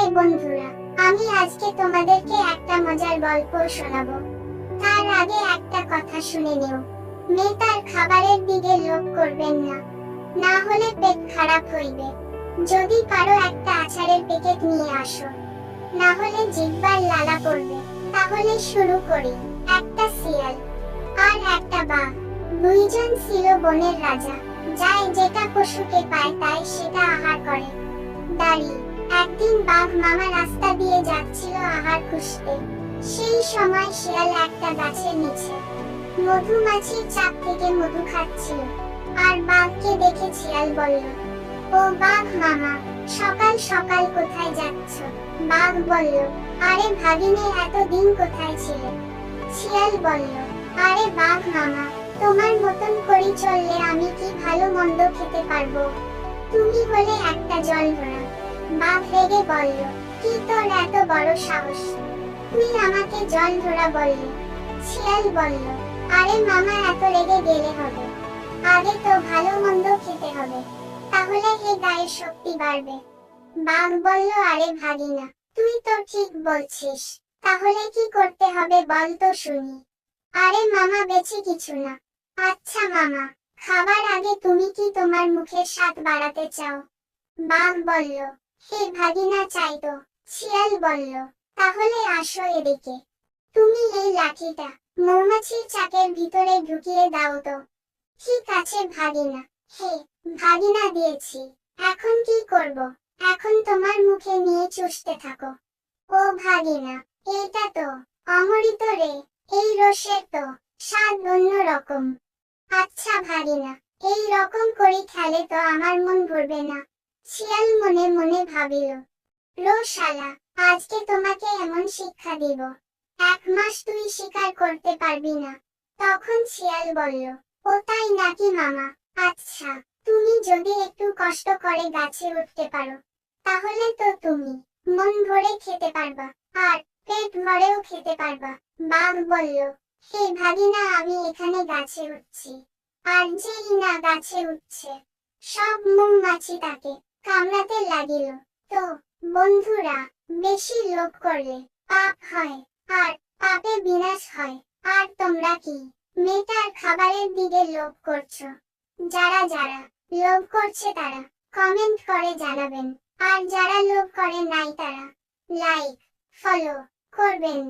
High বন্ধুরা, আমি আজকে তোমাদেরকে একটা মজার গল্প শোনাবো। তার আগে একটা কথা শুনে নিও। মেয়ে তার খাবারের দিকে লোভ করবেন না। না হলে পেট খারাপ হইবে। যদি পারো একটা আচারের প্যাকেট নিয়ে আসো। না হলে জিহ্বার লালা পড়বে। তাহলে শুরু করি। একটা শিয়াল আর একটা বাঘ। দুইজন ছিল বনের রাজা। যায় যেটা পশুকে পায় তাই সেটা আহার করে। দাঁড়ি একদিন বাঘ মামা রাস্তা দিয়ে যাচ্ছিল আহার খুঁজতে। সেই সময় শিয়াল একটা গাছের নিচে মধুমাছির চাপ থেকে মধু খাচ্ছিল। আর বাঘকে দেখে শিয়াল বলল, ও বাঘ মামা, সকাল সকাল কোথায় যাচ্ছ? বাঘ বলল, আরে ভাগিনে, এতদিন কোথায় ছিলে? শিয়াল বলল, আরে বাঘ মামা, তোমার মতন করি চললে আমি কি ভালো মন্দ খেতে পারব? তুমি হলে একটা জল ভরা বাঘ রেগে বলল, কি তোর এত বড় সাহস? তুই আমাকে জল ধরা বললি। শিয়াল বলল, আরে মামা, এত রেগে গেলে হবে। আগে তো ভালো মন্দ খেতে হবে। তাহলে এই গায়ের শক্তি বাড়বে। বাঘ বলল, আরে ভাগিনা, তুই তো ঠিক বলছিস। তাহলে কি করতে হবে বল তো শুনি। আরে মামা বেছে কিছু না। আচ্ছা মামা, খাবার আগে তুমি কি তোমার মুখের স্বাদ বাড়াতে চাও? বাঘ বলল হে ভাগিনা চাই তো শিয়াল বলল, তাহলে আসো এদিকে। তুমি এই লাঠিটা মৌমাছির চাকের ভিতরে ঢুকিয়ে দাও তো। ঠিক আছে ভাগিনা, হে ভাগিনা দিয়েছি, এখন কি করব? এখন তোমার মুখে নিয়ে চুষতে থাকো। ও ভাগিনা এইটা তো অমৃত রে, এই রসের তো স্বাদ অন্য রকম। আচ্ছা ভাগিনা, এই রকম করে খেলে তো আমার মন ভরবে না। শিয়াল মনে মনে ভাবিল রোশালা আজকে তোমাকে এমন শিক্ষা দিব। এক মাস তুই স্বীকার করতে পারবি না। তখন শিয়াল বলল, ও তাই নাকি মামা? আচ্ছা তুমি যদি একটু কষ্ট করে গাছে উঠতে পারো, তাহলে তো তুমি মন ভরে খেতে পারবা, আর পেট ভরেও খেতে পারবা। বাঘ বলল, হে ভাগিনা, আমি এখানে গাছে উঠছি, আর যেই না গাছে উঠছে, সব মৌমাছি তাকে কামড়াতে লাগিল। তো, বন্ধুরা, বেশি লোভ করলে পাপ হয় আর পাপে বিনাশ হয়। আর তোমরা কি মেয়েটার খাবারের দিকে লোভ করছ? যারা যারা লোভ করছে তারা কমেন্ট করে জানাবেন। আর যারা লোভ করে নাই তারা লাইক ফলো করবেন।